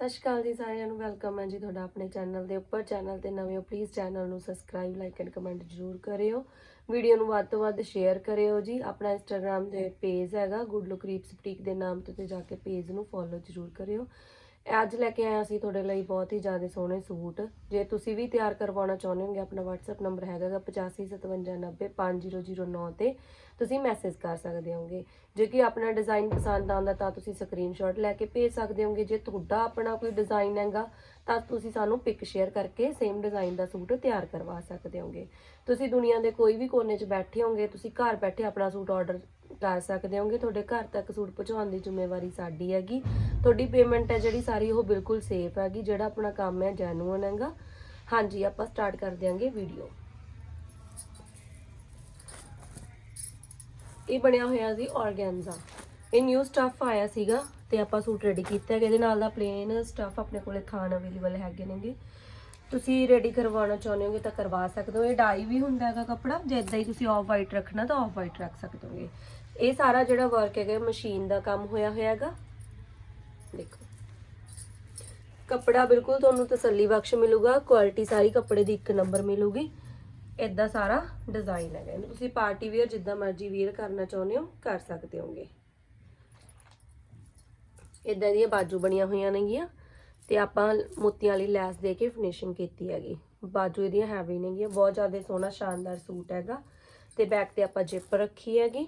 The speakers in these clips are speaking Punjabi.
ਸਤਿ ਸ਼੍ਰੀ ਅਕਾਲ ਜੀ, ਸਾਰਿਆਂ ਨੂੰ ਵੈਲਕਮ ਹੈ ਜੀ ਤੁਹਾਡਾ ਆਪਣੇ ਚੈਨਲ ਦੇ ਉੱਪਰ। ਚੈਨਲ ਤੇ ਨਵੇਂ ਹੋ ਪਲੀਜ਼ ਚੈਨਲ ਨੂੰ ਸਬਸਕ੍ਰਾਈਬ ਲਾਈਕ ਐਂਡ ਕਮੈਂਟ ਜ਼ਰੂਰ ਕਰਿਓ। ਵੀਡੀਓ ਨੂੰ ਵੱਧ ਤੋਂ ਵੱਧ ਸ਼ੇਅਰ ਕਰਿਓ ਜੀ। ਆਪਣਾ ਇੰਸਟਾਗ੍ਰam ਦੇ ਪੇਜ ਹੈਗਾ ਗੁੱਡ ਲੁੱਕ ਰੀਪਸ ਬੁਟੀਕ ਦੇ ਨਾਮ ਤੇ ਜਾ ਕੇ ਪੇਜ ਨੂੰ ਫੋਲੋ ਜ਼ਰੂਰ ਕਰਿਓ। ਅੱਜ ਲੈ ਕੇ ਆਇਆ ਸੀ ਤੁਹਾਡੇ ਲਈ ਬਹੁਤ ਹੀ ਜ਼ਿਆਦਾ ਸੋਹਣੇ ਸੂਟ। ਜੇ ਤੁਸੀਂ ਵੀ ਤਿਆਰ ਕਰਵਾਉਣਾ ਚਾਹੁੰਦੇ ਹੋਗੇ, ਆਪਣਾ WhatsApp ਨੰਬਰ ਹੈਗਾ ਗਾ 8557905009 ਤੇ। ਤੁਸੀਂ ਮੈਸੇਜ ਕਰ ਸਕਦੇ ਹੋਗੇ। ਜੇ ਕਿ ਆਪਣਾ ਡਿਜ਼ਾਈਨ ਪਸੰਦ ਆਉਂਦਾ ਤਾਂ ਤੁਸੀਂ ਸਕਰੀਨਸ਼ਾਟ ਲੈ ਕੇ ਭੇਜ ਸਕਦੇ ਹੋਗੇ। ਜੇ ਤੁਹਾਡਾ ਆਪਣਾ ਕੋਈ ਡਿਜ਼ਾਈਨ ਹੈਗਾ, ਤਾਂ ਤੁਸੀਂ ਸਾਨੂੰ ਪਿਕ ਸ਼ੇਅਰ ਕਰਕੇ ਸੇਮ ਡਿਜ਼ਾਈਨ ਦਾ ਸੂਟ ਤਿਆਰ ਕਰਵਾ ਸਕਦੇ ਹੋਗੇ। ਤੁਸੀਂ ਦੁਨੀਆ ਦੇ ਕੋਈ ਵੀ ਕੋਨੇ 'ਚ ਬੈਠੇ ਹੋਗੇ, ਤੁਸੀਂ ਘਰ ਬੈਠੇ ਆਪਣਾ ਸੂਟ ਆਰਡਰ ਕਰ ਸਕਦੇ ਹੋਗੇ, ਤੁਹਾਡੇ ਘਰ ਤੱਕ ਸੂਟ ਪਹੁੰਚਾਉਣ ਦੀ ਜ਼ਿੰਮੇਵਾਰੀ ਸਾਡੀ ਹੈਗੀ। ਤੁਹਾਡੀ ਪੇਮੈਂਟ ਹੈ ਜਿਹੜੀ ਸਾਰੀ ਉਹ ਬਿਲਕੁਲ ਸੇਫ ਹੈਗੀ, ਜਿਹੜਾ ਆਪਣਾ ਕੰਮ ਹੈ ਜੈਨੂਅਨ ਹੈਗਾ। ਹਾਂਜੀ, ਆਪਾਂ ਸਟਾਰਟ ਕਰ ਦਿਆਂਗੇ ਵੀਡੀਓ ਇਹ ਬਣਿਆ ਹੋਇਆ ਸੀ ਆਰਗੈਂਜ਼ਾ ਇਹ ਨਿਊ ਸਟਫ ਆਇਆ ਸੀਗਾ ਤੇ ਆਪਾਂ ਸੂਟ ਰੈਡੀ ਕੀਤਾ ਹੈ ਇਹਦੇ ਨਾਲ ਦਾ ਪਲੇਨ ਸਟਫ ਆਪਣੇ ਕੋਲੇ ਥਾਨ ਅਵੇਲੇਬਲ ਹੈਗੇ ਨੇਗੇ। ਤੁਸੀਂ ਰੈਡੀ ਕਰਵਾਉਣਾ ਚਾਹੁੰਦੇ ਹੋਗੇ ਤਾਂ ਕਰਵਾ ਸਕਦੇ ਹੋ। ਇਹ ਡਾਈ ਵੀ ਹੁੰਦਾ ਹੈਗਾ ਕੱਪੜਾ। ਜੇ ਇਦਾਂ ਹੀ ਤੁਸੀਂ ਆਫ ਵਾਈਟ ਰੱਖਣਾ ਤਾਂ ਆਫ ਵਾਈਟ ਰੱਖ ਸਕਦੇ ਹੋਗੇ। ਇਹ ਸਾਰਾ ਜਿਹੜਾ ਵਰਕ ਹੈਗਾ ਮਸ਼ੀਨ ਦਾ ਕੰਮ ਹੋਇਆ ਹੋਇਆ ਹੈਗਾ। ਦੇਖੋ। ਕੱਪੜਾ ਬਿਲਕੁਲ ਤੁਹਾਨੂੰ ਤਸੱਲੀ ਬਖਸ਼ ਮਿਲੂਗਾ ਕੁਆਲਿਟੀ ਸਾਰੀ ਕੱਪੜੇ ਦੀ ਇੱਕ ਨੰਬਰ ਮਿਲੂਗੀ। ਇਦਾਂ ਸਾਰਾ ਡਿਜ਼ਾਈਨ ਹੈਗਾ। ਇਹਨੂੰ ਤੁਸੀਂ ਪਾਰਟੀ ਵੇਅਰ ਜਿੱਦਾਂ ਮਰਜ਼ੀ ਵੇਅਰ ਕਰਨਾ ਚਾਹੁੰਦੇ ਹੋ, ਕਰ ਸਕਦੇ ਹੋਗੇ। ਇਦਾਂ ਦੀਆਂ ਬਾਜੂ ਬਣੀਆਂ ਹੋਈਆਂ ਨੇਗੀਆਂ ਤੇ ਆਪਾਂ ਮੋਤੀਆਂ ਵਾਲੀ ਲੈਸ ਦੇ ਕੇ ਫਿਨਿਸ਼ਿੰਗ ਕੀਤੀ ਹੈਗੀ। ਬਾਜੂ ਇਹਦੀਆਂ ਹੈਵੀ ਨੇਗੀਆਂ, ਬਹੁਤ ਜ਼ਿਆਦਾ ਸੋਹਣਾ, ਸ਼ਾਨਦਾਰ ਸੂਟ ਹੈਗਾ। ਤੇ ਬੈਕ ਤੇ ਆਪਾਂ ਜਿਪ ਰੱਖੀ ਹੈਗੀ।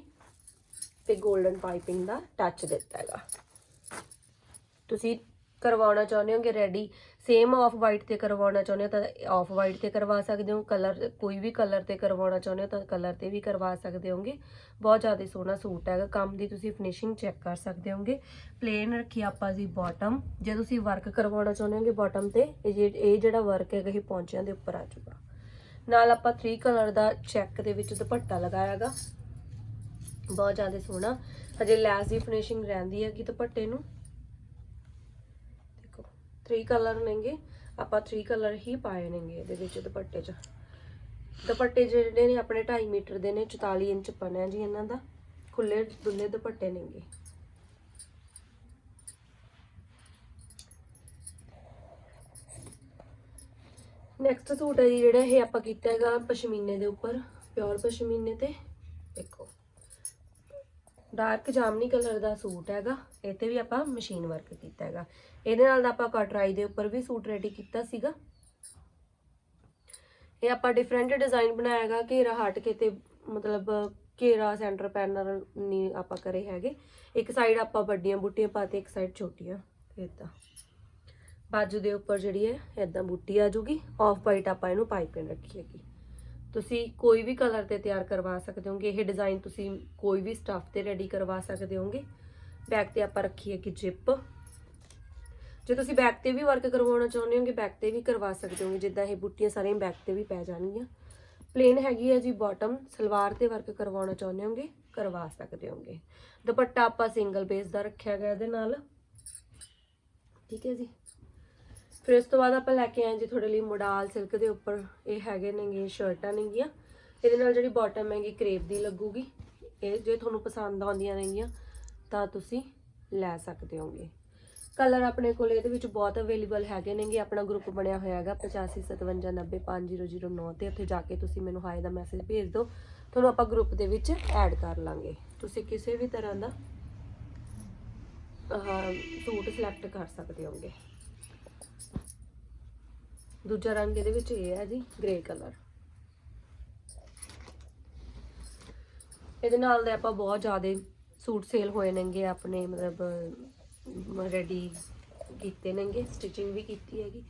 ਤੇ 골ਡਨ ਪਾਈਪਿੰਗ ਦਾ ਟੱਚ ਦਿੱਤਾ ਹੈਗਾ। ਤੁਸੀਂ ਕਰਵਾਉਣਾ ਚਾਹੁੰਦੇ ਹੋਗੇ ਰੈਡੀ ਸੇਮ ਆਫ ਵਾਈਟ ਤੇ ਕਰਵਾਉਣਾ ਚਾਹੁੰਦੇ ਹੋ ਤਾਂ ਆਫ ਵਾਈਟ ਤੇ ਕਰਵਾ ਸਕਦੇ ਹੋ ਕਲਰ ਕੋਈ ਵੀ ਕਲਰ ਤੇ ਕਰਵਾਉਣਾ ਚਾਹੁੰਦੇ ਹੋ ਤਾਂ ਕਲਰ ਤੇ ਵੀ ਕਰਵਾ ਸਕਦੇ ਹੋਗੇ। ਬਹੁਤ ਜ਼ਿਆਦਾ ਸੋਹਣਾ ਸੂਟ ਹੈਗਾ, ਕੰਮ ਦੀ ਤੁਸੀਂ ਫਿਨਿਸ਼ਿੰਗ ਚੈੱਕ ਕਰ ਸਕਦੇ ਹੋਗੇ। ਪਲੇਨ ਰੱਖੀ ਆਪਾਂ ਜੀ ਬਾਟਮ ਜੇ ਤੁਸੀਂ ਵਰਕ ਕਰਵਾਉਣਾ ਚਾਹੁੰਦੇ ਹੋਗੇ ਬਾਟਮ ਤੇ, ਇਹ ਜੇ- ਇਹ ਜਿਹੜਾ ਵਰਕ ਹੈਗਾ ਇਹ ਪੌਂਚਿਆਂ ਦੇ ਉੱਪਰ ਆ ਜਾਊਗਾ। ਨਾਲ ਆਪਾਂ 3 ਕਲਰ ਦਾ ਚੈੱਕ ਦੇ ਵਿੱਚ ਦੁਪੱਟਾ ਲਗਾਇਆਗਾ ਬਹੁਤ ਜ਼ਿਆਦਾ ਸੋਹਣਾ। ਹਜੇ ਲੈਸ ਦੀ ਫਿਨਿਸ਼ਿੰਗ ਰਹਿੰਦੀ ਹੈ ਕਿ ਦੁਪੱਟੇ ਨੂੰ। ਦੇਖੋ 3 ਕਲਰ ਨੇਗੇ। ਆਪਾਂ 3 ਕਲਰ ਹੀ ਪਾਏ ਨੇਗੇ ਇਹਦੇ ਵਿੱਚ ਦੁਪੱਟੇ 'ਚ। ਦੁਪੱਟੇ ਜਿਹੜੇ ਨੇ ਆਪਣੇ 2.5 ਮੀਟਰ ਦੇ ਨੇ 44 ਇੰਚ ਪਨ ਹੈ ਜੀ ਇਹਨਾਂ ਦਾ। ਖੁੱਲੇ ਦੁੱਲੇ ਦੁਪੱਟੇ ਨੇਗੇ। ਨੈਕਸਟ ਸੂਟ ਹੈ ਜੀ ਜਿਹੜਾ ਇਹ ਆਪਾਂ ਕੀਤਾ ਹੈਗਾ ਪਸ਼ਮੀਨੇ ਦੇ ਉੱਪਰ ਪਿਓਰ ਪਸ਼ਮੀਨੇ ਤੇ। ਡਾਰਕ ਜਾਮਨੀ ਕਲਰ ਦਾ ਸੂਟ ਹੈਗਾ ਇਹ ਤੇ ਵੀ ਆਪਾਂ ਮਸ਼ੀਨ ਵਰਕ ਕੀਤਾ ਹੈਗਾ। ਇਹਦੇ ਨਾਲ ਦਾ ਆਪਾਂ ਕਟਰਾਈ ਦੇ ਉੱਪਰ ਵੀ ਸੂਟ ਰੈਡੀ ਕੀਤਾ ਸੀਗਾ। ਇਹ ਆਪਾਂ ਡਿਫਰੈਂਟ ਡਿਜ਼ਾਈਨ ਬਣਾਇਆ ਹੈਗਾ, ਘੇਰਾ ਹਟ ਕੇ ਤੇ ਮਤਲਬ ਘੇਰਾ ਸੈਂਟਰ ਪੈਨਲ ਨਹੀਂ ਆਪਾਂ ਕਰੇ ਹੈਗੇ। ਇੱਕ ਸਾਈਡ ਆਪਾਂ ਵੱਡੀਆਂ ਬੂਟੀਆਂ ਪਾਤੇ ਇੱਕ ਸਾਈਡ ਛੋਟੀਆਂ ਇਦਾਂ ਬਾਜੂ ਦੇ ਉੱਪਰ ਜਿਹੜੀ ਹੈ ਇਦਾਂ ਬੂਟੀ ਆ ਜੂਗੀ। ਆਫ ਵਾਈਟ ਆਪਾਂ ਇਹਨੂੰ ਪਾਈਪਿੰਗ ਰੱਖੀ ਹੈਗੀ। ਤੁਸੀਂ ਕੋਈ ਵੀ ਕਲਰ ਤੇ ਤਿਆਰ ਕਰਵਾ ਸਕਦੇ ਹੋਗੇ, ਇਹ ਡਿਜ਼ਾਈਨ ਤੁਸੀਂ ਕੋਈ ਵੀ ਸਟਫ ਤੇ ਰੈਡੀ ਕਰਵਾ ਸਕਦੇ ਹੋਗੇ। ਬੈਕ ਤੇ ਆਪਾਂ ਰੱਖੀ ਹੈ ਕਿ ਜਿਪ ਜੇ ਤੁਸੀਂ ਬੈਕ ਤੇ ਵੀ ਵਰਕ ਕਰਵਾਉਣਾ ਚਾਹੁੰਦੇ ਹੋਗੇ ਬੈਕ ਤੇ ਵੀ ਕਰਵਾ ਸਕਦੇ ਹੋਗੇ, ਜਿੱਦਾਂ ਇਹ ਬੁੱਟੀਆਂ ਸਾਰੀਆਂ ਬੈਕ ਤੇ ਵੀ ਪੈ ਜਾਣਗੀਆਂ। ਪਲੇਨ ਹੈਗੀ ਹੈ ਜੀ ਬਾਟਮ ਸਲਵਾਰ ਤੇ ਵਰਕ ਕਰਵਾਉਣਾ ਚਾਹੁੰਦੇ ਹੋਗੇ, ਕਰਵਾ ਸਕਦੇ ਹੋਗੇ। ਦੁਪੱਟਾ ਆਪਾਂ ਸਿੰਗਲ ਬੇਸ ਦਾ ਰੱਖਿਆ ਗਿਆ ਇਹਦੇ ਨਾਲ। ਠੀਕ ਹੈ ਜੀ। ਫਿਰ ਇਸ ਤੋਂ ਬਾਅਦ ਆਪਾਂ ਲੈ ਕੇ ਆਏ ਜੀ ਤੁਹਾਡੇ ਲਈ ਮੋਡਾਲ ਸਿਲਕ ਦੇ ਉੱਪਰ। ਇਹ ਹੈਗੇ ਨੇਗੇ, ਸ਼ਰਟਾਂ ਨੇਗੀਆਂ। ਇਹਦੇ ਨਾਲ ਜਿਹੜੀ ਬਾਟਮ ਹੈਗੀ, ਕਰੇਪ ਦੀ ਲੱਗੂਗੀ। ਇਹ ਜੇ ਤੁਹਾਨੂੰ ਪਸੰਦ ਆਉਂਦੀਆਂ ਨੇਗੀਆਂ, ਤਾਂ ਤੁਸੀਂ ਲੈ ਸਕਦੇ ਹੋਗੇ ਕਲਰ ਆਪਣੇ ਕੋਲ ਇਹਦੇ ਵਿੱਚ ਬਹੁਤ ਅਵੇਲੇਬਲ ਹੈਗੇ ਨੇਗੇ। ਆਪਣਾ ਗਰੁੱਪ ਬਣਿਆ ਹੋਇਆ ਹੈਗਾ 8557905009 ਤੇ। ਉੱਥੇ ਜਾ ਕੇ ਤੁਸੀਂ ਮੈਨੂੰ ਹਾਏ ਦਾ ਮੈਸੇਜ ਭੇਜ ਦਿਓ। ਤੁਹਾਨੂੰ ਆਪਾਂ ਗਰੁੱਪ ਦੇ ਵਿੱਚ ਐਡ ਕਰ ਲਾਂਗੇ। ਤੁਸੀਂ ਕਿਸੇ ਵੀ ਤਰ੍ਹਾਂ ਦਾ ਸੂਟ ਸਿਲੈਕਟ ਕਰ ਸਕਦੇ ਹੋਗੇ ਦੂਜਾ ਰੰਗ ਇਹਦੇ ਵਿੱਚ ਇਹ ਹੈ ਜੀ ਗ੍ਰੇ ਕਲਰ ਇਹਦੇ ਨਾਲ ਦੇ ਆਪਾਂ ਬਹੁਤ ਜ਼ਿਆਦਾ ਸੂਟ ਸੇਲ ਹੋਏ ਨੇਗੇ, ਆਪਣੇ ਮਤਲਬ ਰੈਡੀ ਕੀਤੇ ਨੇਗੇ ਸਟਿਚਿੰਗ ਵੀ ਕੀਤੀ ਹੈਗੀ।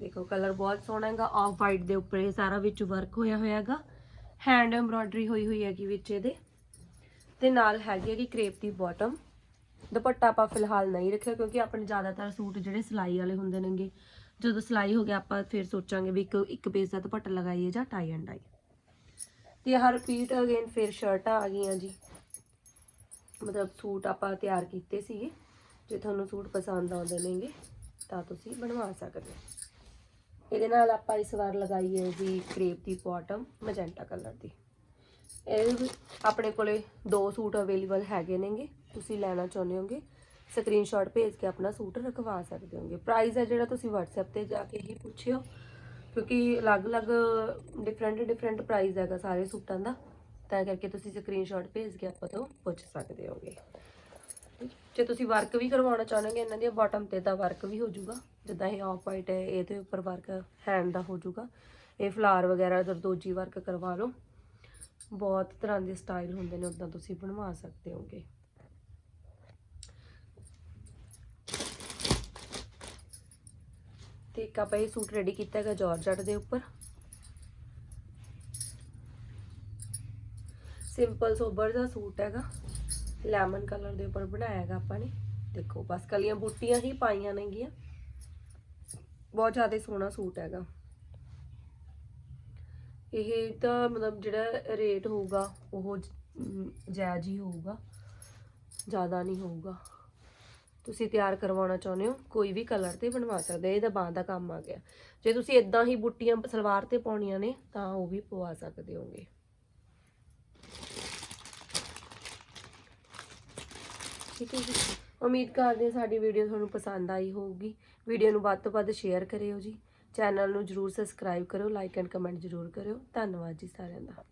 ਦੇਖੋ ਕਲਰ ਬਹੁਤ ਸੋਹਣਾ ਹੈਗਾ ਆਫ ਵਾਈਟ ਦੇ ਉੱਪਰ ਇਹ ਸਾਰਾ ਵਿੱਚ ਵਰਕ ਹੋਇਆ ਹੋਇਆ ਹੈਗਾ। ਹੈਂਡ ਐਮਬ੍ਰੋਇਡਰੀ ਹੋਈ ਹੋਈ ਹੈਗੀ ਵਿੱਚ ਇਹਦੇ। ਤੇ ਨਾਲ ਹੈਗੀ ਹੈਗੀ ਕ੍ਰੇਪ ਦੀ ਬਾਟਮ ਦੁਪੱਟਾ ਆਪਾਂ ਫਿਲਹਾਲ ਨਹੀਂ ਰੱਖਿਆ ਕਿਉਂਕਿ ਆਪਣੇ ਜ਼ਿਆਦਾਤਰ ਸੂਟ ਜਿਹੜੇ ਸਿਲਾਈ ਵਾਲੇ ਹੁੰਦੇ ਨੇਗੇ ਜਦੋਂ ਸਿਲਾਈ ਹੋ ਗਿਆ, ਆਪਾਂ ਫਿਰ ਸੋਚਾਂਗੇ ਵੀ ਇੱਕ ਇੱਕ ਪੇਜ ਦਾ ਦੁਪੱਟਾ ਲਗਾਈਏ ਜਾਂ ਟਾਈ ਐਂਡ ਡਾਈ ਤੇ ਆਹ ਰਿਪੀਟ ਅਗੇਨ ਫਿਰ ਸ਼ਰਟਾਂ ਆ ਗਈਆਂ ਜੀ। ਮਤਲਬ ਸੂਟ ਆਪਾਂ ਤਿਆਰ ਕੀਤੇ ਸੀਗੇ। ਜੇ ਤੁਹਾਨੂੰ ਸੂਟ ਪਸੰਦ ਆਉਂਦੇ ਨੇਗੇ, ਤਾਂ ਤੁਸੀਂ ਬਣਵਾ ਸਕਦੇ ਹੋ। ਇਹਦੇ ਨਾਲ ਆਪਾਂ ਇਸ ਵਾਰ ਲਗਾਈ ਹੈ ਜੀ ਕ੍ਰੇਪ ਦੀ ਬਾਟਮ ਮੈਜੈਂਟਾ ਕਲਰ ਦੀ। ਇਹ ਵੀ ਆਪਣੇ ਕੋਲੇ ਦੋ ਸੂਟ ਅਵੇਲੇਬਲ ਹੈਗੇ ਨੇਗੇ। ਤੁਸੀਂ ਲੈਣਾ ਚਾਹੁੰਦੇ ਹੋਗੇ ਸਕਰੀਨਸ਼ਾਟ ਭੇਜ ਕੇ ਆਪਣਾ ਸੂਟ ਰਖਵਾ ਸਕਦੇ ਹੋਗੇ। ਪ੍ਰਾਈਸ ਹੈ ਜਿਹੜਾ ਤੁਸੀਂ WhatsApp ਤੇ ਜਾ ਕੇ ਹੀ ਪੁੱਛਿਓ, ਕਿਉਂਕਿ ਅਲੱਗ-ਅਲੱਗ ਡਿਫਰੈਂਟ ਡਿਫਰੈਂਟ ਪ੍ਰਾਈਸ ਹੈਗਾ ਸਾਰੇ ਸੂਟਾਂ ਦਾ। ਤਾਂ ਕਰਕੇ ਤੁਸੀਂ ਸਕਰੀਨਸ਼ਾਟ ਭੇਜ ਕੇ ਆਪਾਂ ਤੋਂ ਪੁੱਛ ਸਕਦੇ ਹੋਗੇ। ਜੇ ਤੁਸੀਂ ਵਰਕ ਵੀ ਕਰਵਾਉਣਾ ਚਾਹੋਗੇ, ਇਹਨਾਂ ਦੀਆਂ ਬਾਟਮ ਤੇ ਤਾਂ ਵਰਕ ਵੀ ਹੋ ਜਾਊਗਾ। ਜਿੱਦਾਂ ਇਹ ਆਫ ਵਾਈਟ ਹੈ ਇਹਦੇ ਉੱਪਰ ਵਰਕ ਹੈਂਡ ਦਾ ਹੋ ਜਾਊਗਾ। ਇਹ ਫਲਾਰ ਵਗੈਰਾ ਦਰਦੋਜੀ ਵਰਕ ਕਰਵਾ ਲਓ, ਬਹੁਤ ਤਰ੍ਹਾਂ ਦੇ ਸਟਾਈਲ ਹੁੰਦੇ ਨੇ ਉਦਾਂ ਤੁਸੀਂ ਬਣਵਾ ਸਕਦੇ ਹੋਗੇ। ਤੇ ਇੱਕ ਆਪਾਂ ਇਹ ਸੂਟ ਰੈਡੀ ਕੀਤਾ ਹੈਗਾ ਜਾਰਜਟ ਦੇ ਉੱਪਰ। ਸਿੰਪਲ ਸੋਬਰ ਦਾ ਸੂਟ ਹੈਗਾ। ਲੈਮਨ ਕਲਰ ਦੇ ਉੱਪਰ ਬਣਾਇਆ ਹੈਗਾ ਆਪਾਂ ਨੇ। ਦੇਖੋ, ਬਸ ਕਲੀਆਂ ਬੂਟੀਆਂ ਹੀ ਪਾਈਆਂ ਨੇਗੀਆਂ ਬਹੁਤ ਜ਼ਿਆਦਾ ਸੋਹਣਾ ਸੂਟ ਹੈਗਾ। ਇਹ ਤਾਂ ਮਤਲਬ ਜਿਹੜਾ ਰੇਟ ਹੋਊਗਾ, ਉਹ ਜਾਇਜ਼ ਹੀ ਹੋਊਗਾ। ਜ਼ਿਆਦਾ ਨਹੀਂ ਹੋਊਗਾ। ਤੁਸੀਂ ਤਿਆਰ ਕਰਵਾਉਣਾ ਚਾਹੁੰਦੇ ਹੋ, ਕੋਈ ਵੀ ਕਲਰ ਤੇ ਬਣਵਾ ਸਕਦੇ ਹੋ, ਇਹਦਾ ਬਾਂਹ ਦਾ ਕੰਮ ਆ ਗਿਆ। ਜੇ ਤੁਸੀਂ ਇਦਾਂ ਹੀ ਬੁੱਟੀਆਂ ਸਲਵਾਰ ਤੇ ਪਾਉਣੀਆਂ ਨੇ, ਤਾਂ ਉਹ ਵੀ ਪਵਾ ਸਕਦੇ ਹੋਗੇ। ਠੀਕ ਹੈ ਜੀ। ਉਮੀਦ ਕਰਦੇ ਹਾਂ ਸਾਡੀ ਵੀਡੀਓ ਤੁਹਾਨੂੰ ਪਸੰਦ ਆਈ ਹੋਊਗੀ। ਵੀਡੀਓ ਨੂੰ ਵੱਧ ਤੋਂ ਵੱਧ ਸ਼ੇਅਰ ਕਰਿਓ ਜੀ। ਚੈਨਲ ਨੂੰ ਜਰੂਰ ਸਬਸਕ੍ਰਾਈਬ ਕਰੋ ਲਾਈਕ ਐਂਡ ਕਮੈਂਟ ਜਰੂਰ ਕਰਿਓ। ਧੰਨਵਾਦ ਜੀ ਸਾਰਿਆਂ ਦਾ।